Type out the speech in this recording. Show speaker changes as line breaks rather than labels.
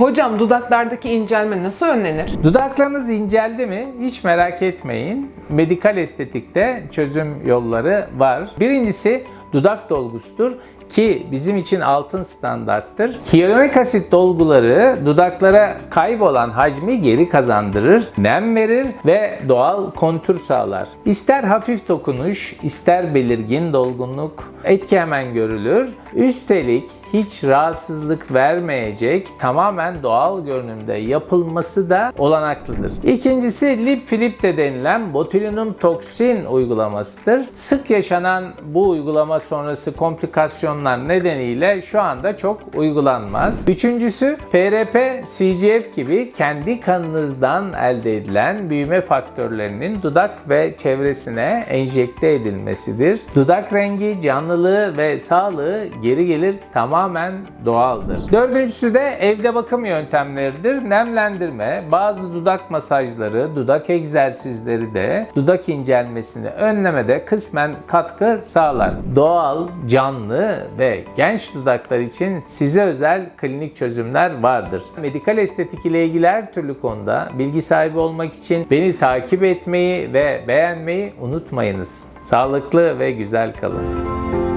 Hocam dudaklardaki incelme nasıl önlenir?
Dudaklarınız inceldi mi? Hiç merak etmeyin. Medikal estetikte çözüm yolları var. Birincisi dudak dolgusudur ki bizim için altın standarttır. Hyaluronik asit dolguları dudaklara kaybolan hacmi geri kazandırır, nem verir ve doğal kontür sağlar. İster hafif dokunuş, ister belirgin dolgunluk etki hemen görülür. Üstelik hiç rahatsızlık vermeyecek tamamen doğal görünümde yapılması da olanaklıdır. İkincisi lip de denilen botulinum toksin uygulamasıdır. Sık yaşanan bu uygulama sonrası komplikasyonlar nedeniyle şu anda çok uygulanmaz. Üçüncüsü PRP, CGF gibi kendi kanınızdan elde edilen büyüme faktörlerinin dudak ve çevresine enjekte edilmesidir. Dudak rengi, canlılığı ve sağlığı geri gelir tamamen doğaldır. Dördüncüsü de evde bakım yöntemleridir. Nemlendirme, bazı dudak masajları, dudak egzersizleri de dudak incelmesini önlemede kısmen katkı sağlar. Doğal, canlı ve genç dudaklar için size özel klinik çözümler vardır. Medikal estetik ile ilgili her türlü konuda bilgi sahibi olmak için beni takip etmeyi ve beğenmeyi unutmayınız. Sağlıklı ve güzel kalın.